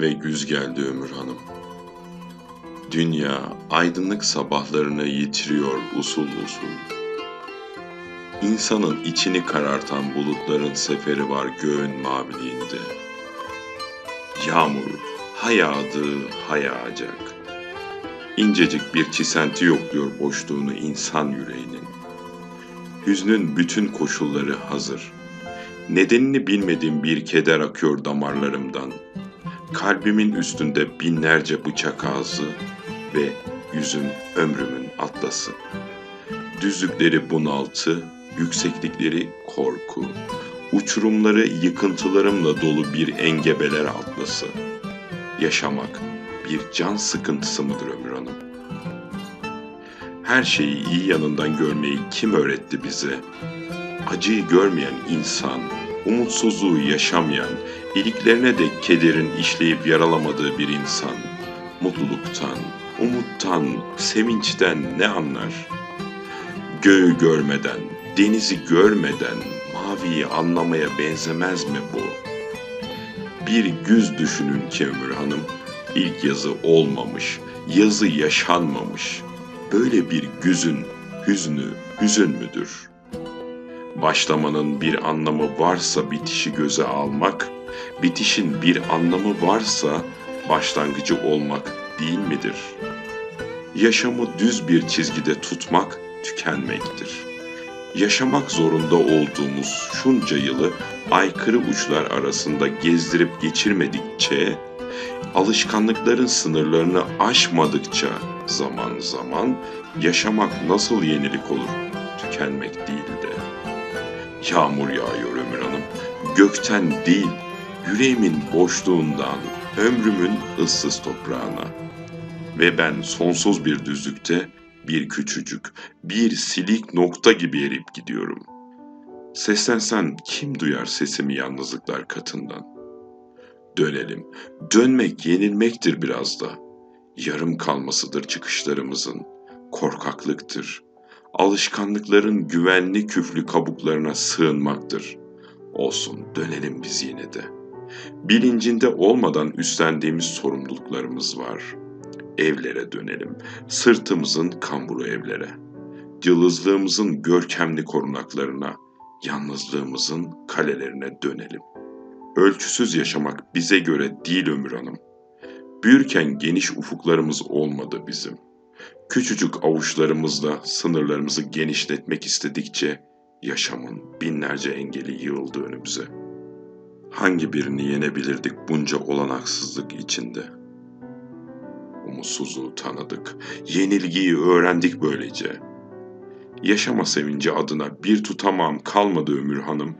Ve güz geldi Ömür Hanım. Dünya aydınlık sabahlarını yitiriyor usul usul. İnsanın içini karartan bulutların seferi var göğün maviliğinde. Yağmur ha yağdı ha yağacak. İncecik bir çisenti yokluyor boşluğunu insan yüreğinin. Hüznün bütün koşulları hazır. Nedenini bilmediğim bir keder akıyor damarlarımdan. Kalbimin üstünde binlerce bıçak ağzı ve yüzüm ömrümün atlası. Düzlükleri bunaltı, yükseklikleri korku, uçurumları yıkıntılarımla dolu bir engebeler atlası. Yaşamak bir can sıkıntısı mıdır Ömür Hanım? Her şeyi iyi yanından görmeyi kim öğretti bize? Acıyı görmeyen insan, umutsuzluğu yaşamayan, iliklerine de kederin işleyip yaralamadığı bir insan, mutluluktan, umuttan, sevinçten ne anlar? Göğü görmeden, denizi görmeden maviyi anlamaya benzemez mi bu? Bir güz düşünün ki Ömür Hanım, ilk yazı olmamış, yazı yaşanmamış. Böyle bir güzün hüznü hüzün müdür? Başlamanın bir anlamı varsa bitişi göze almak, bitişin bir anlamı varsa başlangıcı olmak değil midir? Yaşamı düz bir çizgide tutmak tükenmektir. Yaşamak zorunda olduğumuz şunca yılı aykırı uçlar arasında gezdirip geçirmedikçe, alışkanlıkların sınırlarını aşmadıkça zaman zaman yaşamak nasıl yenilik olur? Tükenmek değil de. Yağmur yağıyor Ömür Hanım. Gökten değil, yüreğimin boşluğundan, ömrümün ıssız toprağına. Ve ben sonsuz bir düzlükte bir küçücük, bir silik nokta gibi erip gidiyorum. Seslensen kim duyar sesimi yalnızlıklar katından? Dönelim. Dönmek yenilmektir biraz da. Yarım kalmasıdır çıkışlarımızın. Korkaklıktır. Alışkanlıkların güvenli küflü kabuklarına sığınmaktır. Olsun dönelim biz yine de. Bilincinde olmadan üstlendiğimiz sorumluluklarımız var.'' evlere dönelim. Sırtımızın kamburu evlere. Cılızlığımızın görkemli korunaklarına, yalnızlığımızın kalelerine dönelim. Ölçüsüz yaşamak bize göre değil Ömür Hanım. Büyürken geniş ufuklarımız olmadı bizim. Küçücük avuçlarımızla sınırlarımızı genişletmek istedikçe yaşamın binlerce engeli yığıldı önümüze. Hangi birini yenebilirdik bunca olanaksızlık içinde?'' umutsuzluğu tanıdık. Yenilgiyi öğrendik böylece. Yaşama sevinci adına bir tutamam kalmadı Ömür Hanım.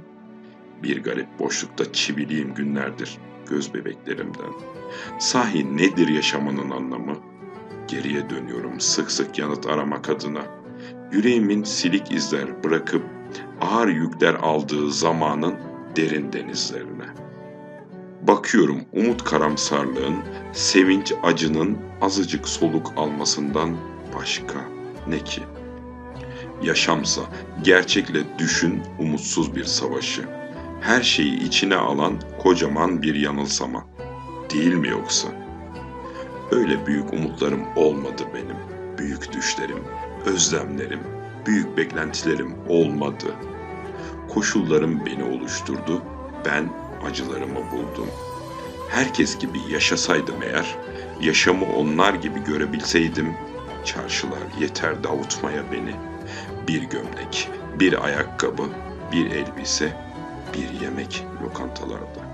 Bir garip boşlukta çiviliyim günlerdir göz bebeklerimden. Sahi nedir yaşamanın anlamı? Geriye dönüyorum sık sık yanıt aramak adına. Yüreğimin silik izler bırakıp ağır yükler aldığı zamanın derin denizlerine.'' Bakıyorum umut karamsarlığın, sevinç acının azıcık soluk almasından başka ne ki? Yaşamsa gerçekle düşün umutsuz bir savaşı. Her şeyi içine alan kocaman bir yanılsama. Değil mi yoksa? Öyle büyük umutlarım olmadı benim. Büyük düşlerim, özlemlerim, büyük beklentilerim olmadı. Koşullarım beni oluşturdu. Ben acılarımı buldum. Herkes gibi yaşasaydım eğer, yaşamı onlar gibi görebilseydim, çarşılar yeterdi avutmaya beni. Bir gömlek, bir ayakkabı, bir elbise, bir yemek lokantalarda.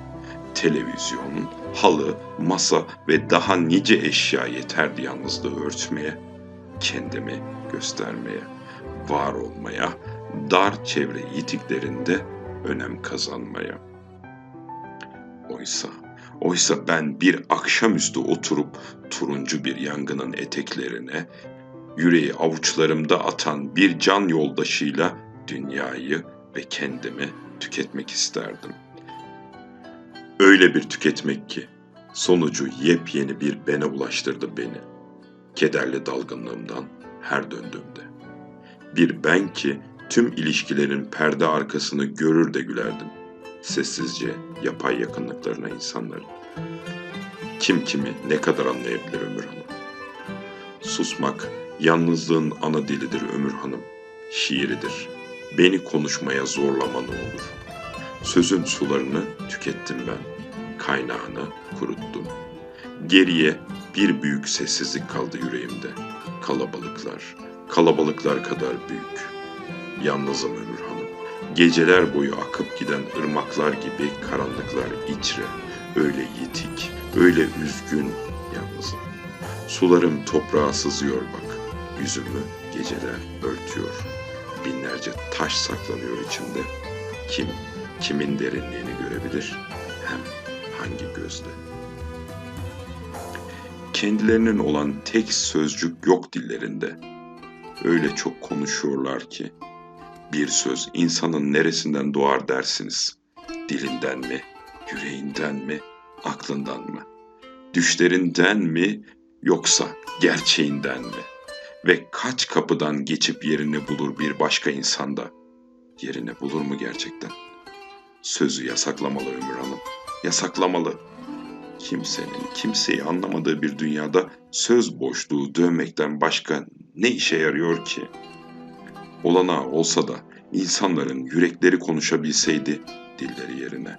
Televizyon, halı, masa ve daha nice eşya yeterdi yalnızlığı örtmeye, kendimi göstermeye, var olmaya, dar çevre yitiklerinde önem kazanmaya.'' Oysa, oysa ben bir akşamüstü oturup turuncu bir yangının eteklerine, yüreği avuçlarımda atan bir can yoldaşıyla dünyayı ve kendimi tüketmek isterdim. Öyle bir tüketmek ki sonucu yepyeni bir bene ulaştırdı beni. Kederli dalgınlığımdan her döndüğümde. Bir ben ki tüm ilişkilerin perde arkasını görür de gülerdim sessizce yapay yakınlıklarına insanların. Kim kimi ne kadar anlayabilir Ömür Hanım? Susmak yalnızlığın ana dilidir Ömür Hanım. Şiiridir. Beni konuşmaya zorlama ne olur. Sözün sularını tükettim ben. Kaynağını kuruttum. Geriye bir büyük sessizlik kaldı yüreğimde. Kalabalıklar, kalabalıklar kadar büyük. Yalnızım Ömür Hanım. Geceler boyu akıp giden ırmaklar gibi karanlıklar içre. Öyle yitik, öyle üzgün, yalnızım. Sularım toprağa sızıyor bak. Yüzümü geceler örtüyor. Binlerce taş saklanıyor içimde. Kim, kimin derinliğini görebilir? Hem hangi gözle? Kendilerinin olan tek sözcük yok dillerinde. Öyle çok konuşuyorlar ki bir söz insanın neresinden doğar dersiniz? Dilinden mi, yüreğinden mi, aklından mı? Düşlerinden mi yoksa gerçeğinden mi? Ve kaç kapıdan geçip yerini bulur bir başka insanda? Yerini bulur mu gerçekten? Sözü yasaklamalı Ömür Hanım. Yasaklamalı. Kimsenin kimseyi anlamadığı bir dünyada söz boşluğu dövmekten başka ne işe yarıyor ki? Olana olsa da insanların yürekleri konuşabilseydi dilleri yerine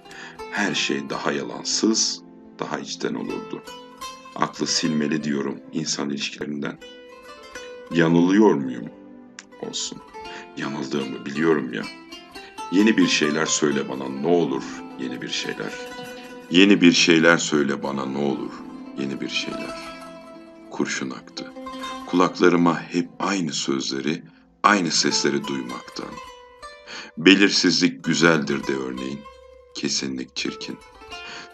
her şey daha yalansız, daha içten olurdu. Aklı silmeli diyorum insan ilişkilerinden. Yanılıyor muyum? Olsun. Yanıldığımı biliyorum ya. Yeni bir şeyler söyle bana ne olur yeni bir şeyler. Yeni bir şeyler söyle bana ne olur yeni bir şeyler. Kurşun aktı. Kulaklarıma hep aynı sözleri, aynı sesleri duymaktan. Belirsizlik güzeldir de örneğin, kesinlik çirkin.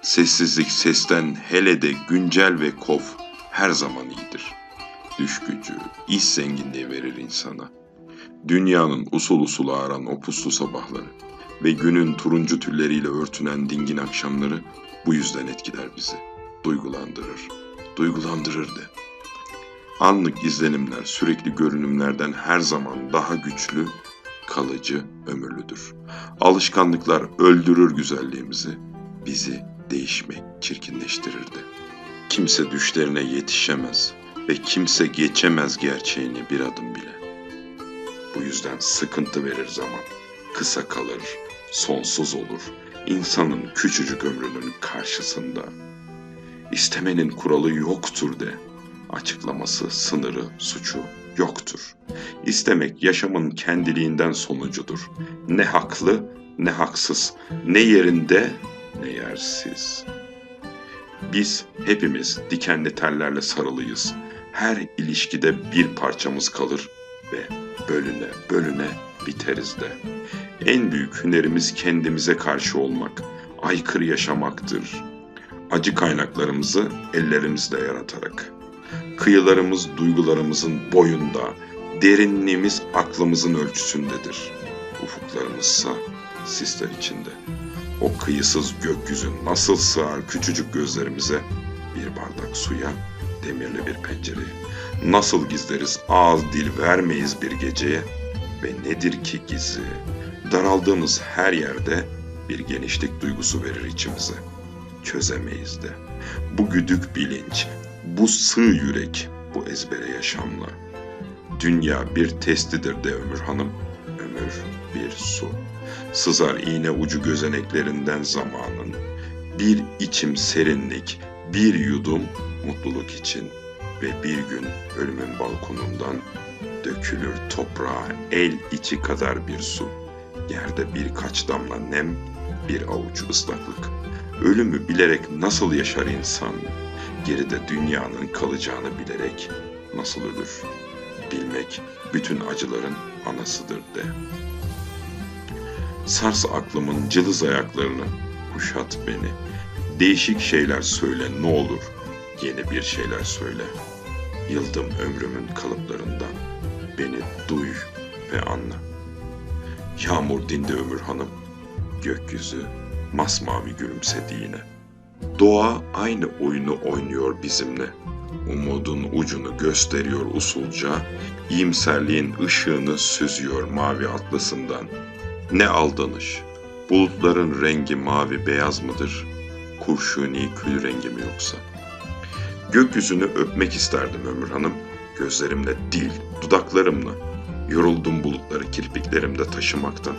Sessizlik sesten hele de güncel ve kof her zaman iyidir. Düş gücü, iş zenginliği verir insana. Dünyanın usul usul ağaran o puslu sabahları ve günün turuncu tülleriyle örtünen dingin akşamları bu yüzden etkiler bizi. Duygulandırır, duygulandırır de. Anlık izlenimler sürekli görünümlerden her zaman daha güçlü, kalıcı, ömürlüdür. Alışkanlıklar öldürür güzelliğimizi, bizi değişmek çirkinleştirir de. Kimse düşlerine yetişemez ve kimse geçemez gerçeğini bir adım bile. Bu yüzden sıkıntı verir zaman. Kısa kalır, sonsuz olur. İnsanın küçücük ömrünün karşısında. İstemenin kuralı yoktur de. Açıklaması, sınırı, suçu yoktur. İstemek yaşamın kendiliğinden sonucudur. Ne haklı, ne haksız, ne yerinde, ne yersiz. Biz hepimiz dikenli tellerle sarılıyız. Her ilişkide bir parçamız kalır ve bölüne bölüne biteriz de. En büyük hünerimiz kendimize karşı olmak, aykırı yaşamaktır. Acı kaynaklarımızı ellerimizle yaratarak. Kıyılarımız duygularımızın boyunda, derinliğimiz aklımızın ölçüsündedir. Ufuklarımızsa sisler içinde. O kıyısız gökyüzü nasıl sığar küçücük gözlerimize bir bardak suya, demirli bir pencereye. Nasıl gizleriz ağız dil vermeyiz bir geceye ve nedir ki gizli? Daraldığımız her yerde bir genişlik duygusu verir içimize. Çözemeyiz de. Bu güdük bilinç, bu sığ yürek, bu ezbere yaşamla. Dünya bir testidir de ömür hanım, ömür bir su. Sızar iğne ucu gözeneklerinden zamanın. Bir içim serinlik, bir yudum mutluluk için ve bir gün ölümün balkonundan dökülür toprağa el içi kadar bir su. Yerde birkaç damla nem, bir avuç ıslaklık. Ölümü bilerek nasıl yaşar insan? Geride dünyanın kalacağını bilerek nasıl ölür? Bilmek bütün acıların anasıdır de. Sars aklımın cılız ayaklarını, kuşat beni. Değişik şeyler söyle ne olur, yeni bir şeyler söyle. Yıldım ömrümün kalıplarından, beni duy ve anla. Yağmur dindi ömür hanım, gökyüzü masmavi gülümsedi yine. Doğa aynı oyunu oynuyor bizimle. Umudun ucunu gösteriyor usulca, iyimserliğin ışığını süzüyor mavi atlasından. Ne aldanış, bulutların rengi mavi beyaz mıdır, kurşuni kül rengi mi yoksa? Gökyüzünü öpmek isterdim Ömür Hanım. Gözlerimle değil, dudaklarımla. Yoruldum bulutları kirpiklerimde taşımaktan.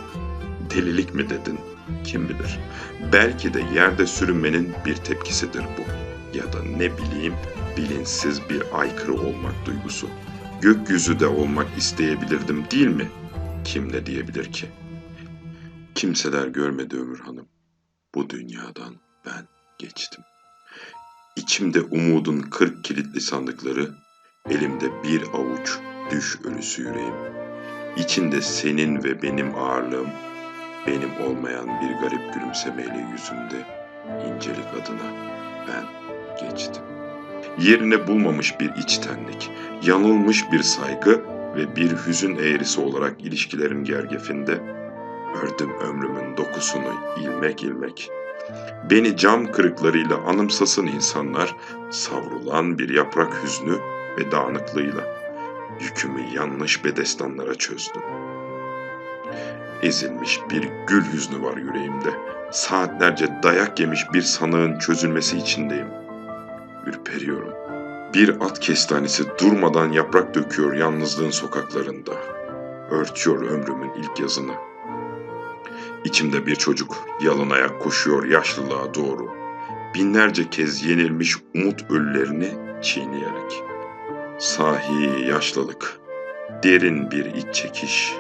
Delilik mi dedin? Kim bilir. Belki de yerde sürünmenin bir tepkisidir bu. Ya da ne bileyim bilinçsiz bir aykırı olmak duygusu. Gökyüzü de olmak isteyebilirdim değil mi? Kim ne diyebilir ki? Kimseler görmedi Ömür Hanım. Bu dünyadan ben geçtim. İçimde umudun kırk kilitli sandıkları, elimde bir avuç düş ölüsü yüreğim. İçinde senin ve benim ağırlığım, benim olmayan bir garip gülümsemeyle yüzümde incelik adına ben geçtim. Yerine bulmamış bir içtenlik, yanılmış bir saygı ve bir hüzün eğrisi olarak ilişkilerin gergefinde ördüm ömrümün dokusunu ilmek ilmek. Beni cam kırıklarıyla anımsasın insanlar, savrulan bir yaprak hüznü ve dağınıklığıyla. Yükümü yanlış bedestanlara çözdüm. Ezilmiş bir gül hüznü var yüreğimde. Saatlerce dayak yemiş bir sanığın çözülmesi içindeyim. Ürperiyorum. Bir at kestanesi durmadan yaprak döküyor yalnızlığın sokaklarında. Örtüyor ömrümün ilk yazını. İçimde bir çocuk yalın ayak koşuyor yaşlılığa doğru. Binlerce kez yenilmiş umut ölülerini çiğneyerek. Sahi yaşlılık, derin bir iç çekiş,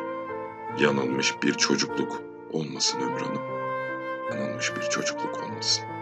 yanılmış bir çocukluk olmasın Ömür Hanım. Yanılmış bir çocukluk olmasın.